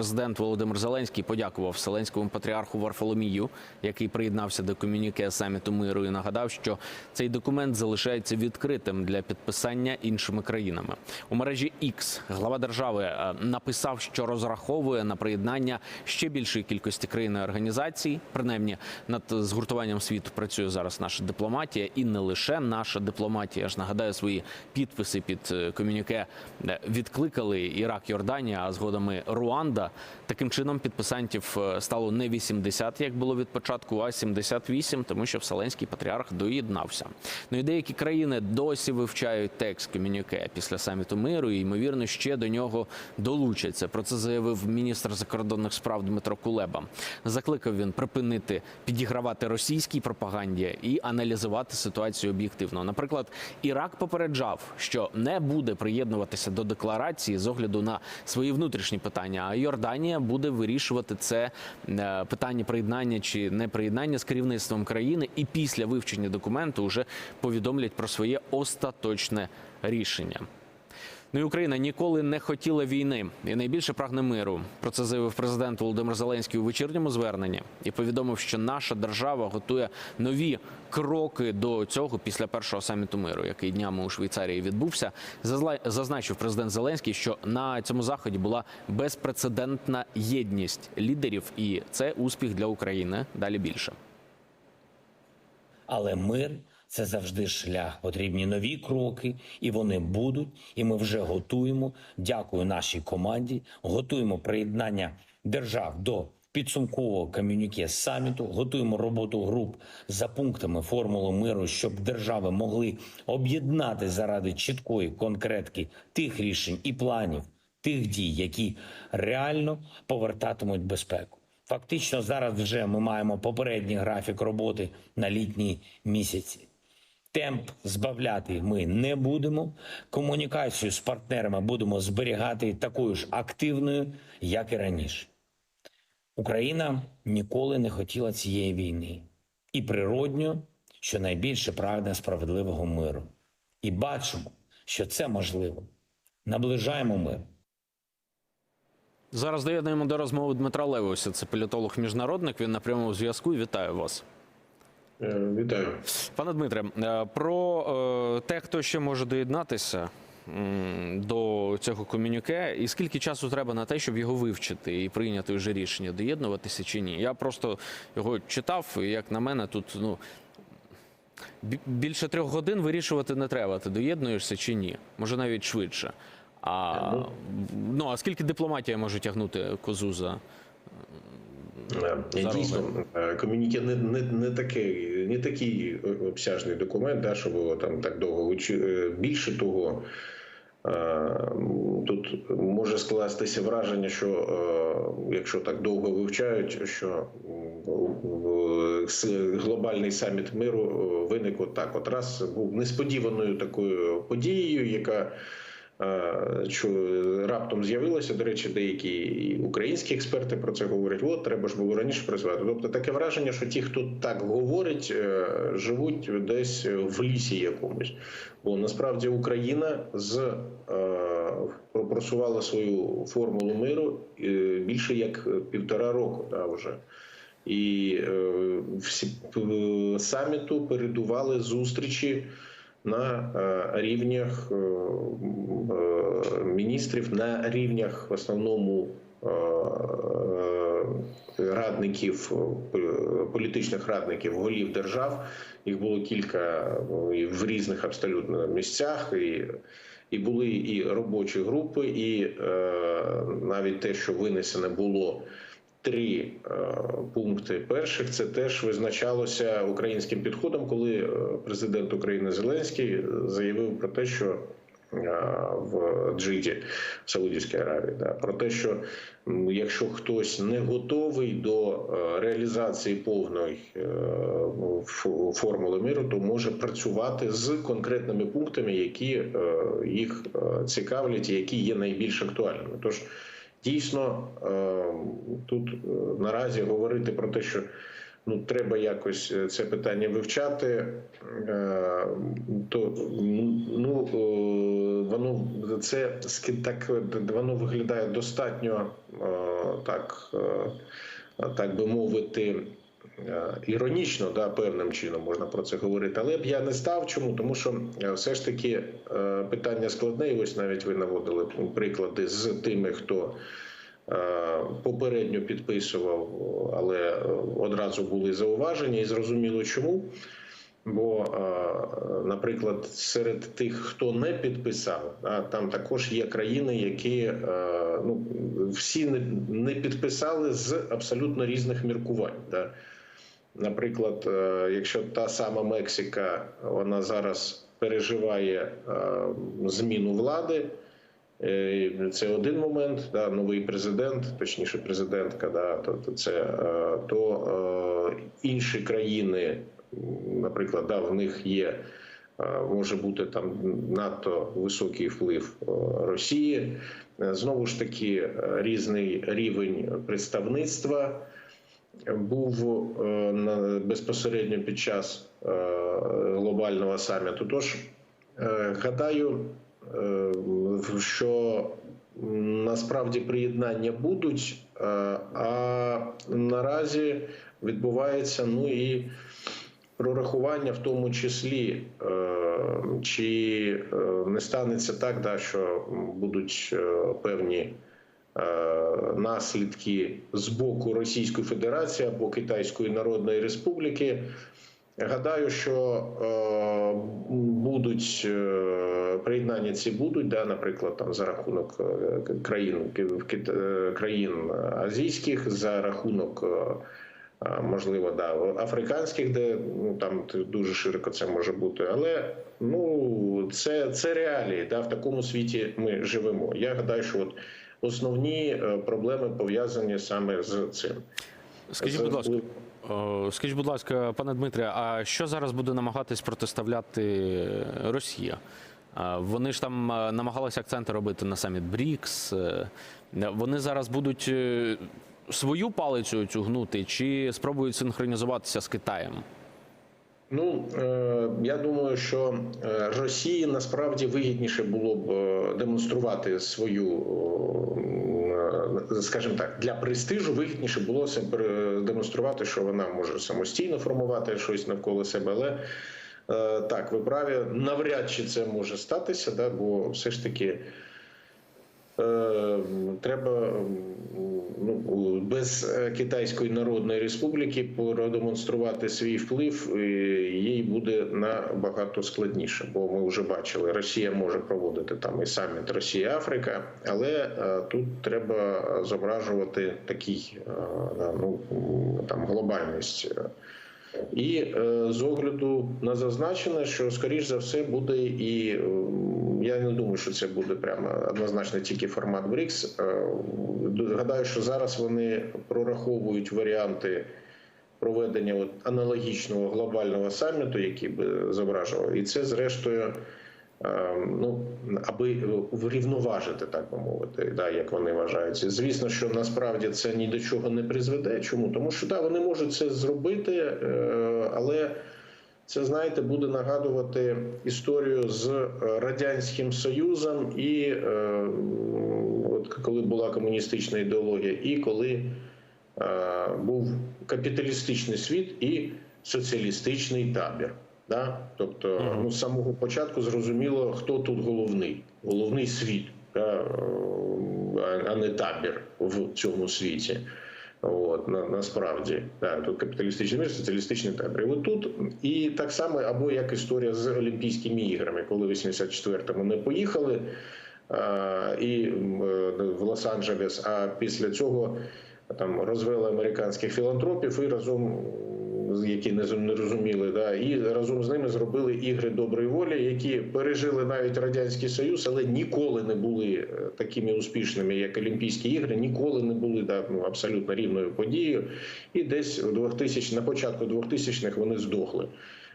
Президент Володимир Зеленський подякував Вселенському патріарху Варфоломію, який приєднався до комюніке саміту миру, і нагадав, що цей документ залишається відкритим для підписання іншими країнами. У мережі X глава держави е, написав, що розраховує на приєднання ще більшої кількості країн і організацій. Принаймні над згуртуванням світу працює зараз наша дипломатія, і не лише наша дипломатія. Я ж нагадаю свої підписи під е, комюніке е, відкликали Ірак, Йорданія, а згодом Руанда. Таким чином підписантів е, стало не 80, як було від початку, а 78, тому що Вселенський патріарх доєднався. Ну і деякі країни досі вивчають текст комюніке після саміту миру, і ймовірно ще до нього долучаться. Про це заявив міністр закордонних справ Дмитро Кулеба. Закликав він припинити підігравати російській пропаганді і аналізувати ситуацію об'єктивно. Наприклад, Ірак попереджав, що не буде приєднуватися до декларації з огляду на свої внутрішні питання. А Йорданія буде вирішувати це е, питання приєднання чи не приєднання з керівництвом країни, і після вивчення документу вже повідомлять про своє остаточне рішення. Ну і Україна ніколи не хотіла війни і найбільше прагне миру. Про це заявив президент Володимир Зеленський у вечірньому зверненні і повідомив, що наша держава готує нові кроки до цього після першого саміту миру, який днями у Швейцарії відбувся. Зазначив президент Зеленський, що на цьому заході була безпрецедентна єдність лідерів, і це успіх для України. Далі більше. Але мир це завжди шлях. Потрібні нові кроки, і вони будуть. І ми вже готуємо. Дякую нашій команді. Готуємо приєднання держав до підсумкового комюніке саміту. Готуємо роботу груп за пунктами формули миру, щоб держави могли об'єднати заради чіткої конкретки тих рішень і планів, тих дій, які реально повертатимуть безпеку. Фактично, зараз вже ми маємо попередній графік роботи на літні місяці. Темп збавляти ми не будемо. Комунікацію з партнерами будемо зберігати такою ж активною, як і раніше. Україна ніколи не хотіла цієї війни. І природньо, що найбільше прагне справедливого миру. І бачимо, що це можливо. Наближаємо мир. Зараз доєднуємо до розмови Дмитра Левося. Це політолог міжнародник. Він на прямому зв'язку. Вітаю вас. Е, Вітаю. Пане Дмитре, е, про е, те, хто ще може доєднатися до цього комюніке, і скільки часу треба на те, щоб його вивчити і прийняти вже рішення, доєднуватися чи ні. Я просто його читав, і як на мене, тут ну. Більше трьох годин вирішувати не треба, ти доєднуєшся чи ні. Може навіть швидше. А, ну, а скільки дипломатія може тягнути козу за Дійсно, комюніке не, не, не такий, не такий е, обсяжний документ, да, щоб його там так довго е, Більше того, е, тут може скластися враження, що якщо так довго вивчають, що глобальний саміт миру виник от так. От раз був несподіваною такою подією, яка раптом з'явилося. До речі, деякі українські експерти про це говорять. От треба ж було раніше працювати. Тобто таке враження, що ті, хто так говорить, е, живуть десь в лісі якомусь. Бо насправді Україна з е, просувала свою формулу миру е, більше як півтора року. Да, вже. І е, всі саміту передували зустрічі на е, рівнях е, е, міністрів, на рівнях в основному радників, політичних радників, голів держав. Їх було кілька в різних абсолютно місцях. І і були і робочі групи, і навіть те, що винесене було три е, пункти. Перших це теж визначалося українським підходом, коли е, президент України Зеленський заявив про те, що е, в Джиді, в Саудівській Аравії, да, про те, що якщо хтось не готовий до е, реалізації повної е, формули миру, то може працювати з конкретними пунктами, які е, їх е, цікавлять, які є найбільш актуальними. Тож Дійсно, е, тут е, наразі говорити про те, що ну треба якось е, це питання вивчати, то ну воно це так воно виглядає достатньо так, так би мовити. Е, Іронічно, да, певним чином можна про це говорити, але б я не став. Чому? Тому що е, все ж таки е, питання складне, і ось навіть ви наводили приклади з тими, хто попередньо підписував, але одразу були зауваження, і зрозуміло чому. Бо, наприклад, серед тих, хто не підписав, а там також є країни, які ну всі не підписали з абсолютно різних міркувань. Наприклад, е, якщо та сама Мексика, вона зараз переживає е, зміну влади. Е, Це один момент, да, новий президент, точніше, президентка, да, то, це то інші країни, наприклад, да, в них є. Може бути там надто високий вплив Росії. Знову ж таки, різний рівень представництва був е, безпосередньо під час е, глобального саміту. Тож е, гадаю, що насправді приєднання будуть, а наразі відбувається ну і прорахування, в тому числі, чи не станеться так, да, що будуть певні наслідки з боку Російської Федерації або Китайської Народної Республіки. Гадаю, що е, будуть е, приєднання ці будуть, да, наприклад, там за рахунок е, країн е, країн азійських, за рахунок. е, Можливо, да, африканських, де ну там дуже широко це може бути, але ну це, це реалії. Да, в такому світі ми живемо. Я гадаю, що от основні е, проблеми пов'язані саме з цим. Скажіть, будь ласка, е, скажіть, будь ласка, пане Дмитре, а що зараз буде намагатись протиставляти Росія? Вони ж там е, намагалися акценти робити на саміт БРІКС. Е, Вони зараз будуть е, свою палицю цю гнути чи спробують синхронізуватися з Китаєм? Ну е, я думаю, що е, Росії насправді вигідніше було б е, демонструвати свою, скажімо так, для престижу вигідніше було демонструвати, що вона може самостійно формувати щось навколо себе. Але так, ви праві, навряд чи це може статися, да, бо все ж таки. Е, Треба ну, без е, Китайської Народної Республіки продемонструвати свій вплив, їй буде набагато складніше, бо ми вже бачили, Росія може проводити там і саміт Росія Африка, але е, тут треба зображувати такий ну там глобальність. І е, з огляду на зазначене, що скоріш за все буде і е, я не думаю, що це буде прямо однозначно тільки формат БРІКС. Е, Гадаю, що зараз вони прораховують варіанти проведення от аналогічного глобального саміту, який би зображував, і це зрештою. Е, Ну, аби врівноважити, так би мовити, да, як вони вважають. Звісно, що насправді це ні до чого не призведе. Чому? Тому що да, вони можуть це зробити, е, але це, знаєте, буде нагадувати історію з е, Радянським Союзом, і е, от коли була комуністична ідеологія, і коли е, був капіталістичний світ і соціалістичний табір. Да? Тобто, ну, з самого початку зрозуміло, хто тут головний. Головний світ, да? а- не табір в цьому світі. От на, насправді да, тут капіталістичний мір, соціалістичний табір. І от тут і так само, або як історія з Олімпійськими іграми, коли в 84-му не поїхали а, і е, в Лос-Анджелес, а після цього там розвели американських філантропів і разом які не розуміли, да, і разом з ними зробили ігри доброї волі, які пережили навіть радянський союз, але ніколи не були е, такими успішними, як Олімпійські ігри, ніколи не були да, ну, абсолютно рівною подією. І десь у 2000, на початку 2000-х вони здохли.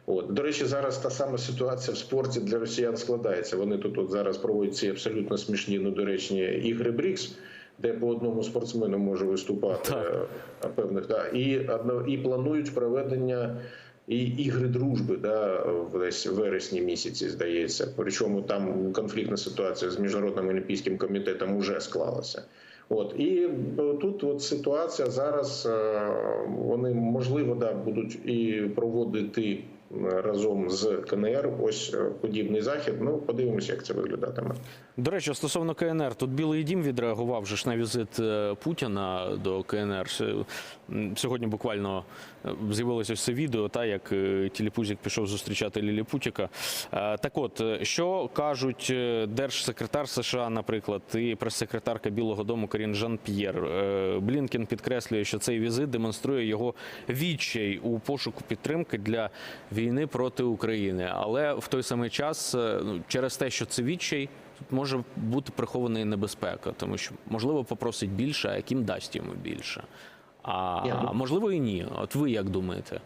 От до речі, зараз та сама ситуація в спорті для росіян складається. Вони тут от зараз проводять ці абсолютно смішні недоречні ігри Брікс. Де по одному спортсмену може виступати Так. певних да і і планують проведення і ігри дружби, да в десь вересні місяці здається. Причому там конфліктна ситуація з міжнародним олімпійським комітетом уже склалася. От і е, тут от ситуація зараз. е, Вони можливо да будуть і проводити разом з КНР ось е, подібний захід. Ну подивимося, як це виглядатиме. До речі, стосовно КНР, тут Білий Дім відреагував же ж на візит е, Путіна до КНР. Сьогодні буквально е, з'явилося це відео, та як е, Тіліпузік пішов зустрічати Лілі Путіка. Е, Так от, е, що кажуть е, держсекретар США, наприклад, і прес-секретарка Білого Дому Карін Жан П'єр. Е, Блінкен підкреслює, що цей візит демонструє його відчай у пошуку підтримки для війни проти України. Але в той самий час, е, ну, через те, що це відчай. Тут може бути прихована і небезпека, тому що можливо попросить більше, а яким дасть йому більше. А можливо і ні. От ви як думаєте?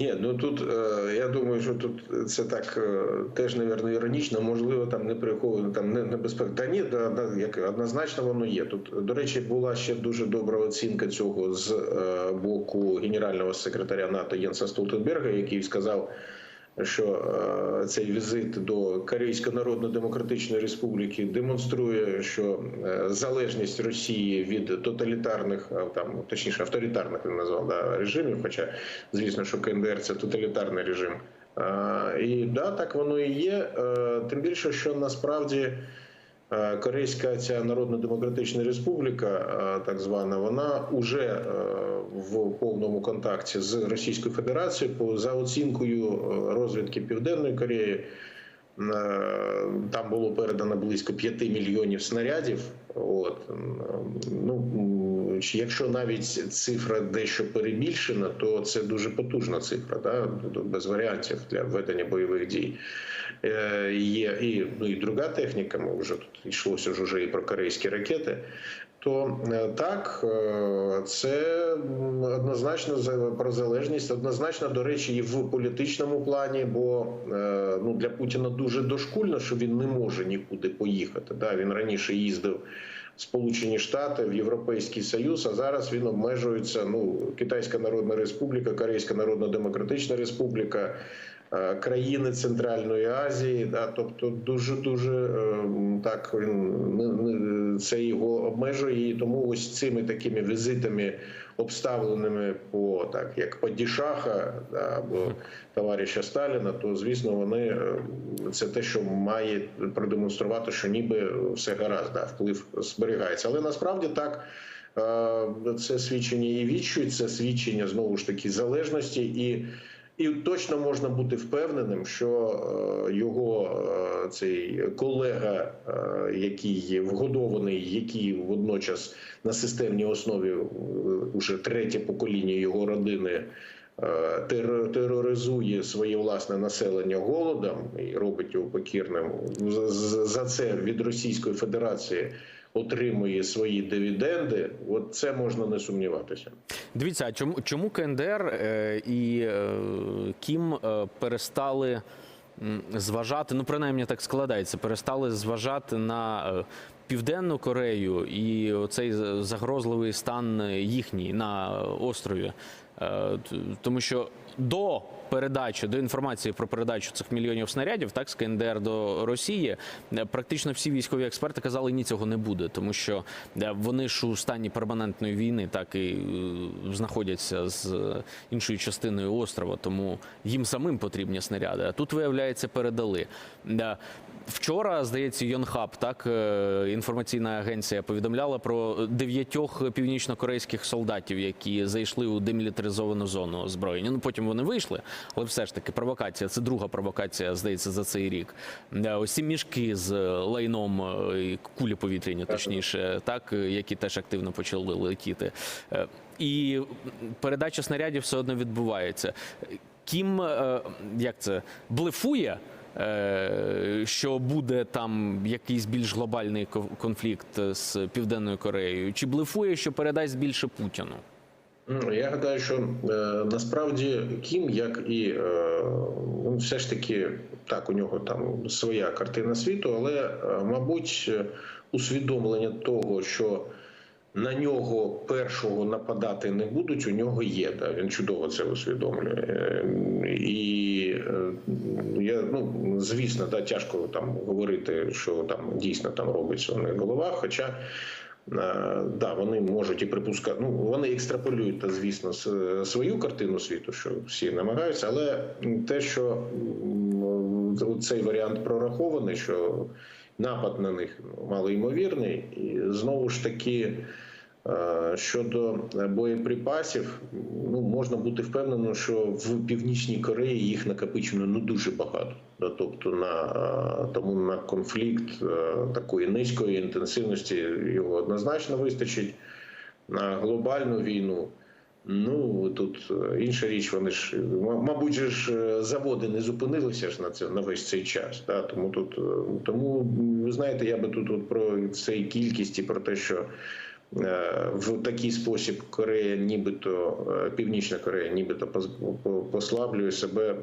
Ні, ну тут е, я думаю, що тут це так е, теж, навірно, іронічно, можливо, там не приховано там не небезпека. Та ні, да, як однозначно воно є. Тут, до речі, була ще дуже добра оцінка цього з е, боку генерального секретаря НАТО Єнса Столтенберга, який сказав. Що е, цей візит до Корейської Народно-Демократичної Республіки демонструє, що е, залежність Росії від тоталітарних, там точніше авторитарних він назвав да, режимів, хоча звісно, що КНДР це тоталітарний режим. Е, І да, так воно і є. Е, Тим більше, що насправді е, Корейська ця Народно-Демократична Республіка, е, так звана, вона уже в повному контакті з Російською Федерацією за оцінкою е, розвідки Південної Кореї. Е, Там було передано близько 5 мільйонів снарядів. От ну якщо навіть цифра дещо перебільшена, то це дуже потужна цифра, да? Без варіантів для ведення бойових дій. Е, Є і ну і друга техніка. Ми вже тут йшлося ж уже і про корейські ракети. То е, так, е, це однозначно про залежність, однозначно, до речі, і в політичному плані, бо ну для Путіна дуже дошкульно, що він не може нікуди поїхати. Да, він раніше їздив Сполучені Штати, в Європейський Союз, а зараз він обмежується. Ну, Китайська Народна Республіка, Корейська Народна Демократична Республіка. е, Країни Центральної Азії, да, тобто дуже дуже так не- не- це його обмежує, і тому ось цими такими візитами, обставленими по так як Падішаха да, або товариша Сталіна, то звісно вони е, це те, що має продемонструвати, що ніби все гаразд, да, вплив зберігається. Але насправді так. е, Це свідчення і відчують, це свідчення знову ж таки залежності і. І точно можна бути впевненим, що е, його е, цей колега, е, який вгодований, який водночас на системній основі е, уже третє покоління його родини. Тероризує своє власне населення голодом і робить його покірним за це від Російської Федерації отримує свої дивіденди. От це можна не сумніватися. Дивіться, а чому чому КНДР е, і е, Кім е, перестали зважати? Ну, принаймні так складається, перестали зважати на Південну Корею і оцей з- загрозливий стан їхній на острові. Тому що до передачі до інформації про передачу цих мільйонів снарядів, так з КНДР до Росії, е, практично всі військові експерти казали, ні, цього не буде, тому що е, вони ж у стані перманентної війни, так і е, знаходяться з іншою частиною острова, тому їм самим потрібні снаряди. А тут виявляється, передали. Вчора, здається, Йонхаб, так інформаційна агенція повідомляла про дев'ятьох північно-корейських солдатів, які зайшли у демілітаризовану зону озброєння. Ну потім вони вийшли, але все ж таки провокація. Це друга провокація, здається, за цей рік. Е, Ось ці мішки з лайном е, кулі повітряні, точніше, так е, які теж активно почали летіти. Е, І передача снарядів все одно відбувається. Кім е, як це блефує? е, Що буде там якийсь більш глобальний ко- конфлікт з Південною Кореєю, чи блефує, що передасть більше Путіну? Ну, Я гадаю, що е, насправді Кім, як і е, ну, все ж таки так, у нього там своя картина світу, але, е, мабуть, усвідомлення того, що на нього першого нападати не будуть, у нього є. Да? Він чудово це усвідомлює. І я, ну, звісно, да, тяжко там говорити, що там дійсно там робиться у них в головах. Хоча Да, вони можуть і припускати. Ну вони екстраполюють, звісно, свою картину світу, що всі намагаються, але те, що цей варіант прорахований, що напад на них малоймовірний, і знову ж таки. Е, Щодо боєприпасів, ну можна бути впевненим, що в північній Кореї їх накопичено ну дуже багато. Тобто на е, тому на конфлікт е, такої низької інтенсивності його однозначно вистачить. На глобальну війну. Ну тут е, інша річ, вони ж мабуть, ж е, заводи не зупинилися ж на це на весь цей час. Да? Тому тут е, тому ви знаєте, я би тут от про цей кількість і про те, що е, в такий спосіб Корея, нібито е, Північна Корея, нібито послаблює себе.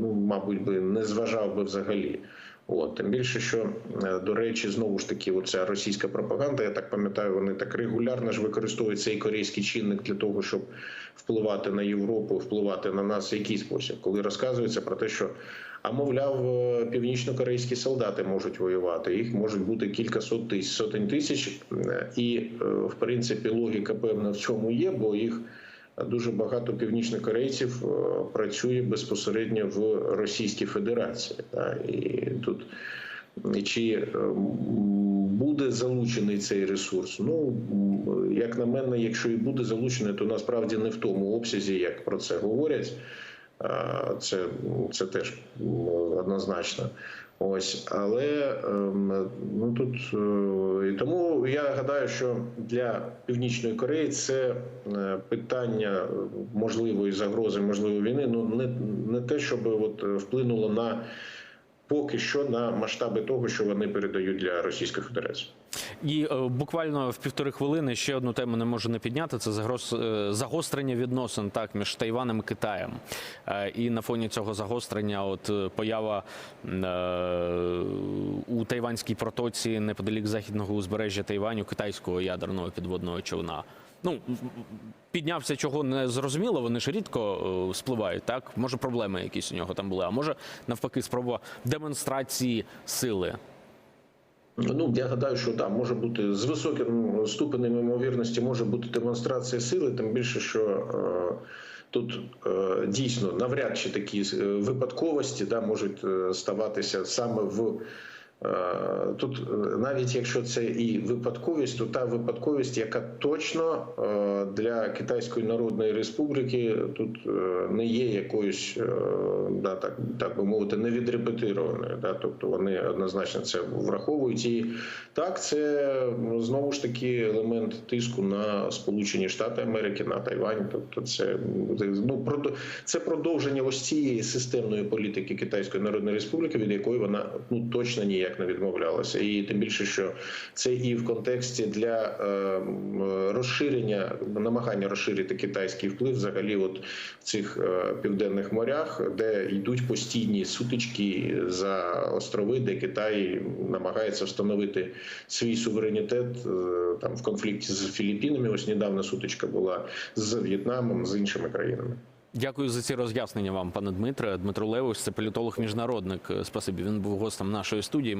Ну мабуть, би не зважав би взагалі. От тим більше, що е, до речі, знову ж таки, оця російська пропаганда, я так пам'ятаю, вони так регулярно ж використовують цей корейський чинник для того, щоб впливати на Європу, впливати на нас в який спосіб, коли розказується про те, що а мовляв, е, північно-корейські солдати можуть воювати. Їх можуть бути кілька сот тисяч сотень тисяч, Е, і е, в принципі логіка певна в цьому є, бо їх дуже багато північнокорейців працює безпосередньо в Російській Федерації. І тут чи буде залучений цей ресурс? Ну як на мене, якщо і буде залучений, то насправді не в тому обсязі, як про це говорять. Це, це теж однозначно. Ось, але ем, ну тут е, і тому я гадаю, що для Північної Кореї це е, питання можливої загрози, можливої війни. Ну не, не те, щоб от вплинуло на поки що на масштаби того, що вони передають для Російської Федерації. І е, буквально в півтори хвилини ще одну тему не можу не підняти. Це загроз, е, загострення відносин так між Тайванем і Китаєм. Е, і на фоні цього загострення, от е, поява е, у Тайванській протоці неподалік західного узбережжя Тайваню китайського ядерного підводного човна. Ну піднявся, чого не зрозуміло. Вони ж рідко е, спливають. Так може проблеми якісь у нього там були. А може навпаки, спроба демонстрації сили. Ну я гадаю, що да, може бути з високим ступенем ймовірності може бути демонстрація сили, тим більше, що е, тут е, дійсно навряд чи такі е, випадковості да, можуть е, ставатися саме в. Е, Тут е, навіть якщо це і випадковість, то та випадковість, яка точно е, для Китайської Народної Республіки тут не є якоюсь, да, так, так би мовити, не відрепетированою. Да, тобто вони однозначно це враховують. І так, це знову ж таки елемент тиску на Сполучені Штати Америки, на Тайвань. Тобто, це ну це продовження ось цієї системної політики Китайської Народної Республіки, від якої вона ну точно ніяк не відмовлялася, і тим більше, що це і в контексті для е, розширення намагання розширити китайський вплив, взагалі, от в цих е, південних морях, де йдуть постійні сутички за острови, де Китай намагається встановити свій суверенітет е, там в конфлікті з Філіппінами. Ось недавно сутичка була з В'єтнамом, з іншими країнами. Дякую за ці роз'яснення вам, пане Дмитре. Дмитро Левич, це політолог міжнародник. Спасибі. Він був гостем нашої студії.